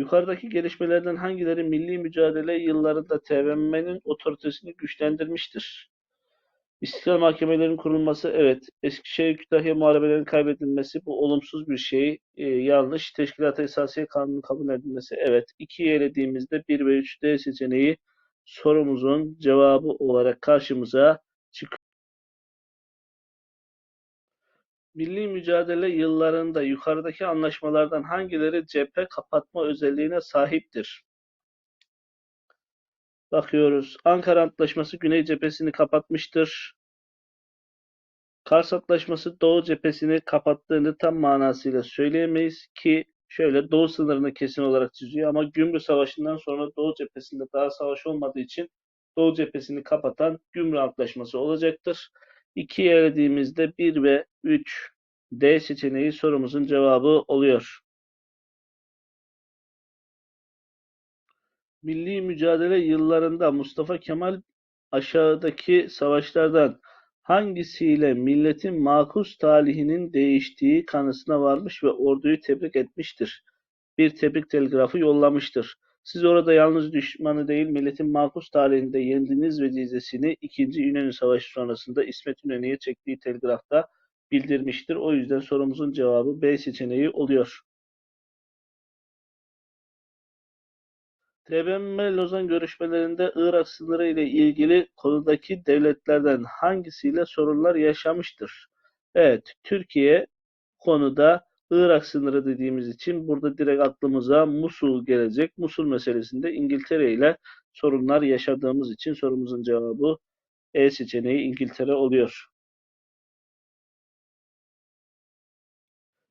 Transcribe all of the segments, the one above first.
Yukarıdaki gelişmelerden hangileri milli mücadele yıllarında TBMM'nin otoritesini güçlendirmiştir? İstiklal mahkemelerinin kurulması, evet. Eskişehir Kütahya muharebelerin kaybedilmesi, bu olumsuz bir şey. Ee, yanlış. Teşkilat-ı Esasiye Kanunu kabul edilmesi, evet. 2'yi elediğimizde 1 ve 3 D seçeneği sorumuzun cevabı olarak karşımıza çıkıyor. Milli mücadele yıllarında yukarıdaki anlaşmalardan hangileri cephe kapatma özelliğine sahiptir? Bakıyoruz. Ankara Antlaşması Güney cephesini kapatmıştır. Kars Antlaşması Doğu cephesini kapattığını tam manasıyla söyleyemeyiz ki şöyle Doğu sınırını kesin olarak çiziyor ama Gümrük Savaşı'ndan sonra Doğu cephesinde daha savaş olmadığı için Doğu cephesini kapatan Gümrük Antlaşması olacaktır. 2'yi elediğimizde 1 ve 3 D seçeneği sorumuzun cevabı oluyor. Milli mücadele yıllarında Mustafa Kemal aşağıdaki savaşlardan hangisiyle milletin makus talihinin değiştiği kanısına varmış ve orduyu tebrik etmiştir. Bir tebrik telgrafı yollamıştır. Siz orada yalnız düşmanı değil milletin makus talihinde yendiniz ve dizesini 2. İnönü Savaşı sonrasında İsmet İnönü'ye çektiği telgrafta bildirmiştir. O yüzden sorumuzun cevabı B seçeneği oluyor. TBMM Lozan görüşmelerinde Irak sınırı ile ilgili konudaki devletlerden hangisiyle sorunlar yaşamıştır? Evet, Türkiye konuda Irak sınırı dediğimiz için burada direkt aklımıza Musul gelecek. Musul meselesinde İngiltere ile sorunlar yaşadığımız için sorumuzun cevabı E seçeneği İngiltere oluyor.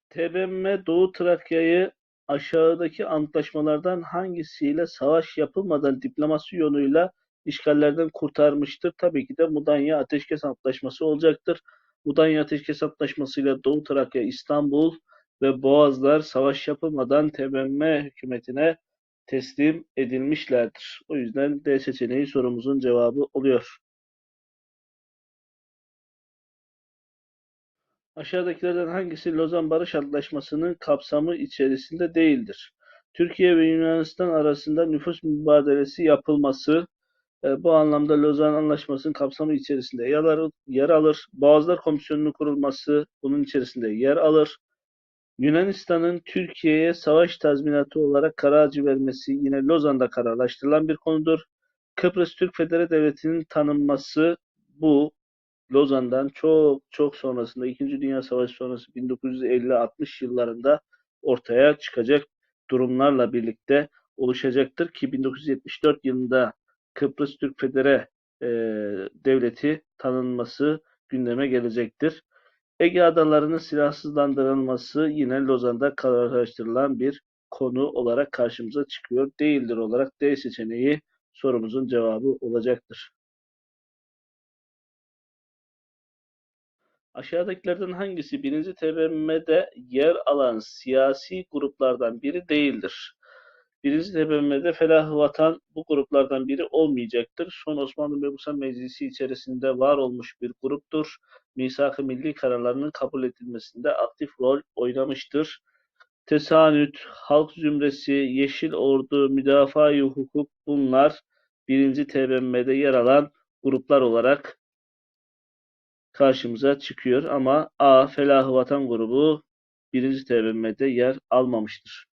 TBMM Doğu Trakya'yı aşağıdaki antlaşmalardan hangisiyle savaş yapılmadan diplomasi yoluyla işgallerden kurtarmıştır? Tabii ki de Mudanya Ateşkes Antlaşması olacaktır. Mudanya Ateşkes Antlaşması ile Doğu Trakya, İstanbul ve Boğazlar savaş yapılmadan TBMM hükümetine teslim edilmişlerdir. O yüzden D seçeneği sorumuzun cevabı oluyor. Aşağıdakilerden hangisi Lozan Barış Antlaşması'nın kapsamı içerisinde değildir? Türkiye ve Yunanistan arasında nüfus mübadelesi yapılması, e, bu anlamda Lozan Anlaşması'nın kapsamı içerisinde yer alır, yer alır. Boğazlar Komisyonu'nun kurulması bunun içerisinde yer alır. Yunanistan'ın Türkiye'ye savaş tazminatı olarak kararcı vermesi yine Lozan'da kararlaştırılan bir konudur. Kıbrıs Türk Federe Devleti'nin tanınması bu Lozan'dan çok çok sonrasında 2. Dünya Savaşı sonrası 1950-60 yıllarında ortaya çıkacak durumlarla birlikte oluşacaktır ki 1974 yılında Kıbrıs Türk Federe e, Devleti tanınması gündeme gelecektir. Ege adalarının silahsızlandırılması yine Lozan'da kararlaştırılan bir konu olarak karşımıza çıkıyor. Değildir olarak D seçeneği sorumuzun cevabı olacaktır. Aşağıdakilerden hangisi birinci TBMM'de yer alan siyasi gruplardan biri değildir? Birinci TBMM'de Felah Vatan bu gruplardan biri olmayacaktır. Son Osmanlı Mebusan Meclisi içerisinde var olmuş bir gruptur. Misak-ı milli kararlarının kabul edilmesinde aktif rol oynamıştır. Tesanüt, Halk Zümresi, Yeşil Ordu, Müdafaa-i Hukuk bunlar birinci TBMM'de yer alan gruplar olarak karşımıza çıkıyor ama A. Felah-ı Vatan grubu birinci TBMM'de yer almamıştır.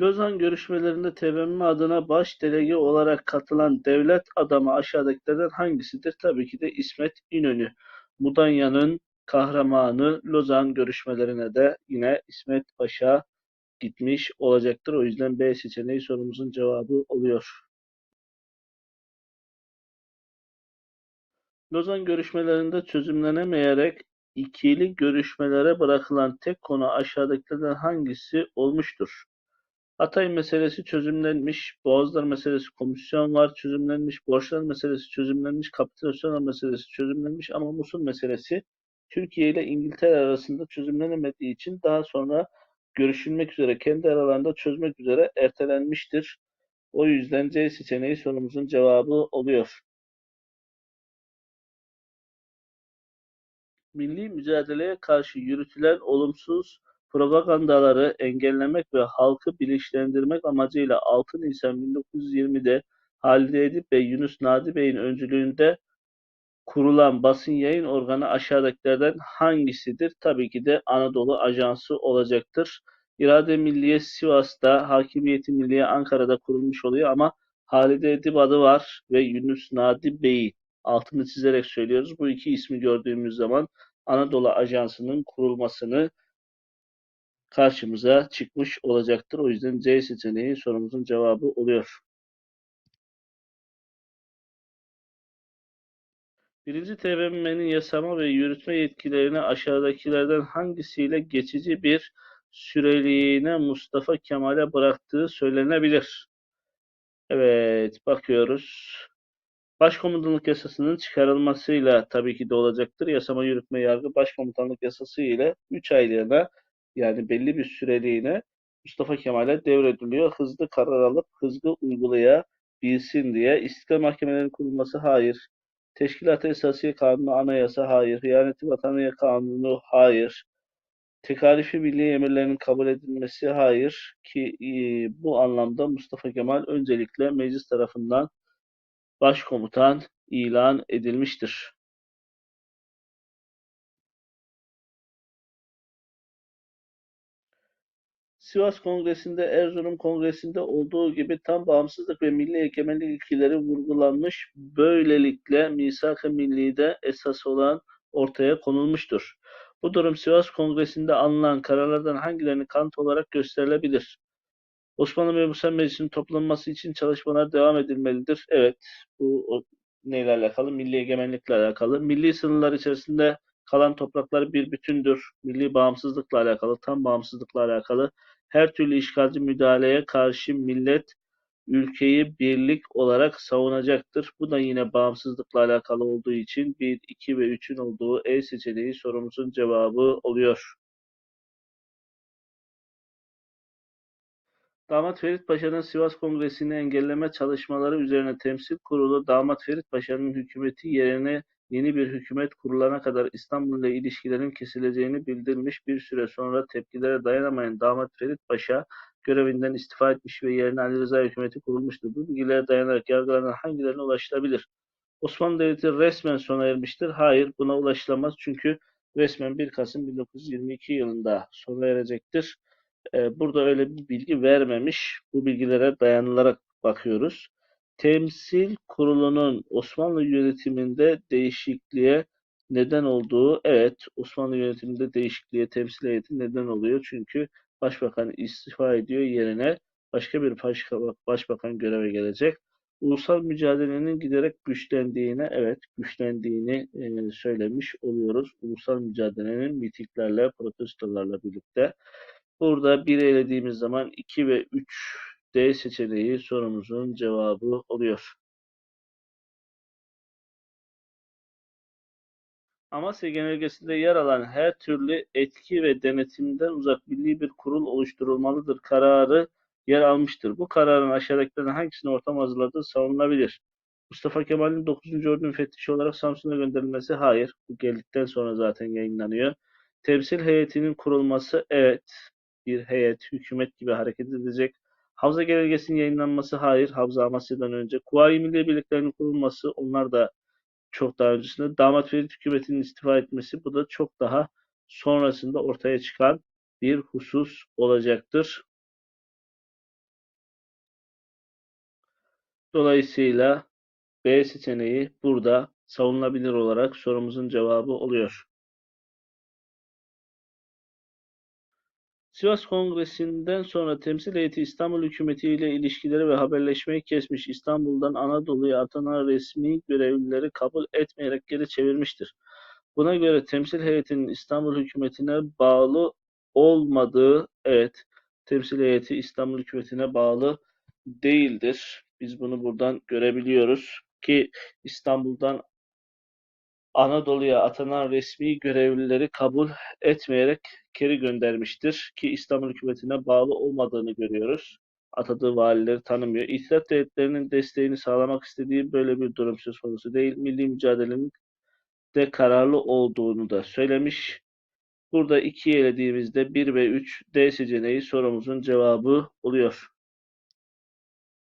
Lozan görüşmelerinde TBMM adına baş delege olarak katılan devlet adamı aşağıdakilerden hangisidir? Tabii ki de İsmet İnönü. Mudanya'nın kahramanı Lozan görüşmelerine de yine İsmet Paşa gitmiş olacaktır. O yüzden B seçeneği sorumuzun cevabı oluyor. Lozan görüşmelerinde çözümlenemeyerek ikili görüşmelere bırakılan tek konu aşağıdakilerden hangisi olmuştur? Hatay meselesi çözümlenmiş, Boğazlar meselesi komisyon var çözümlenmiş, borçlar meselesi çözümlenmiş, kapitülasyon meselesi çözümlenmiş ama Musul meselesi Türkiye ile İngiltere arasında çözümlenemediği için daha sonra görüşülmek üzere kendi aralarında çözmek üzere ertelenmiştir. O yüzden C seçeneği sorumuzun cevabı oluyor. Milli mücadeleye karşı yürütülen olumsuz propagandaları engellemek ve halkı bilinçlendirmek amacıyla 6 Nisan 1920'de Halide Edip ve Yunus Nadi Bey'in öncülüğünde kurulan basın yayın organı aşağıdakilerden hangisidir? Tabii ki de Anadolu Ajansı olacaktır. İrade Milliye Sivas'ta, Hakimiyeti Milliye Ankara'da kurulmuş oluyor ama Halide Edip adı var ve Yunus Nadi Bey'i altını çizerek söylüyoruz. Bu iki ismi gördüğümüz zaman Anadolu Ajansı'nın kurulmasını karşımıza çıkmış olacaktır. O yüzden C seçeneği sorumuzun cevabı oluyor. Birinci TBMM'nin yasama ve yürütme yetkilerini aşağıdakilerden hangisiyle geçici bir süreliğine Mustafa Kemal'e bıraktığı söylenebilir? Evet, bakıyoruz. Başkomutanlık yasasının çıkarılmasıyla tabii ki de olacaktır. Yasama, yürütme, yargı, başkomutanlık yasası ile 3 aylığına yani belli bir süreliğine Mustafa Kemal'e devrediliyor. Hızlı karar alıp hızlı uygulayabilsin diye. İstiklal mahkemelerinin kurulması hayır. Teşkilat-ı Esasiye Kanunu, Anayasa hayır. Hıyaneti Vataniye Kanunu hayır. Tekalifi milli emirlerinin kabul edilmesi hayır ki e, bu anlamda Mustafa Kemal öncelikle meclis tarafından başkomutan ilan edilmiştir. Sivas Kongresi'nde, Erzurum Kongresi'nde olduğu gibi tam bağımsızlık ve milli egemenlik ilkeleri vurgulanmış. Böylelikle misak-ı milli'de esas olan ortaya konulmuştur. Bu durum Sivas Kongresi'nde alınan kararlardan hangilerini kanıt olarak gösterilebilir? Osmanlı Mebusen Meclisi'nin toplanması için çalışmalar devam edilmelidir. Evet, bu o, neyle alakalı? Milli egemenlikle alakalı. Milli sınırlar içerisinde kalan topraklar bir bütündür. Milli bağımsızlıkla alakalı, tam bağımsızlıkla alakalı. Her türlü işgalci müdahaleye karşı millet ülkeyi birlik olarak savunacaktır. Bu da yine bağımsızlıkla alakalı olduğu için 1, 2 ve 3'ün olduğu E seçeneği sorumuzun cevabı oluyor. Damat Ferit Paşa'nın Sivas Kongresi'ni engelleme çalışmaları üzerine temsil kurulu Damat Ferit Paşa'nın hükümeti yerine yeni bir hükümet kurulana kadar İstanbul ile ilişkilerin kesileceğini bildirmiş bir süre sonra tepkilere dayanamayan Damat Ferit Paşa görevinden istifa etmiş ve yerine Ali Rıza hükümeti kurulmuştur. Bu bilgilere dayanarak yargılanan hangilerine ulaşılabilir? Osmanlı Devleti resmen sona ermiştir. Hayır, buna ulaşılamaz çünkü resmen 1 Kasım 1922 yılında sona erecektir. Ee, burada öyle bir bilgi vermemiş. Bu bilgilere dayanılarak bakıyoruz. Temsil kurulunun Osmanlı yönetiminde değişikliğe neden olduğu, evet Osmanlı yönetiminde değişikliğe temsil heyeti neden oluyor. Çünkü başbakan istifa ediyor yerine başka bir başbakan göreve gelecek. Ulusal mücadelenin giderek güçlendiğine, evet güçlendiğini e, söylemiş oluyoruz. Ulusal mücadelenin mitiklerle, protestolarla birlikte. Burada 1 elediğimiz zaman 2 ve 3 D seçeneği sorumuzun cevabı oluyor. Amasya Genelgesi'nde yer alan her türlü etki ve denetimden uzak milli bir kurul oluşturulmalıdır kararı yer almıştır. Bu kararın aşağıdakilerden hangisini ortam hazırladığı savunulabilir. Mustafa Kemal'in 9. Ordu müfettişi olarak Samsun'a gönderilmesi hayır. Bu geldikten sonra zaten yayınlanıyor. Temsil heyetinin kurulması evet. Bir heyet, hükümet gibi hareket edecek. Havza Genelgesi'nin yayınlanması hayır. Havza Amasya'dan önce. Kuvayi Milli Birliklerinin kurulması onlar da çok daha öncesinde. Damat Ferit hükümetinin istifa etmesi bu da çok daha sonrasında ortaya çıkan bir husus olacaktır. Dolayısıyla B seçeneği burada savunulabilir olarak sorumuzun cevabı oluyor. Sivas Kongresi'nden sonra temsil heyeti İstanbul hükümeti ile ilişkileri ve haberleşmeyi kesmiş, İstanbul'dan Anadolu'ya atanan resmi görevlileri kabul etmeyerek geri çevirmiştir. Buna göre temsil heyetinin İstanbul hükümetine bağlı olmadığı, evet, temsil heyeti İstanbul hükümetine bağlı değildir. Biz bunu buradan görebiliyoruz ki İstanbul'dan Anadolu'ya atanan resmi görevlileri kabul etmeyerek geri göndermiştir ki İstanbul hükümetine bağlı olmadığını görüyoruz. Atadığı valileri tanımıyor. İtilaf devletlerinin desteğini sağlamak istediği böyle bir durum söz konusu değil. Milli mücadelenin de kararlı olduğunu da söylemiş. Burada 2'yi elediğimizde 1 ve 3 D seçeneği sorumuzun cevabı oluyor.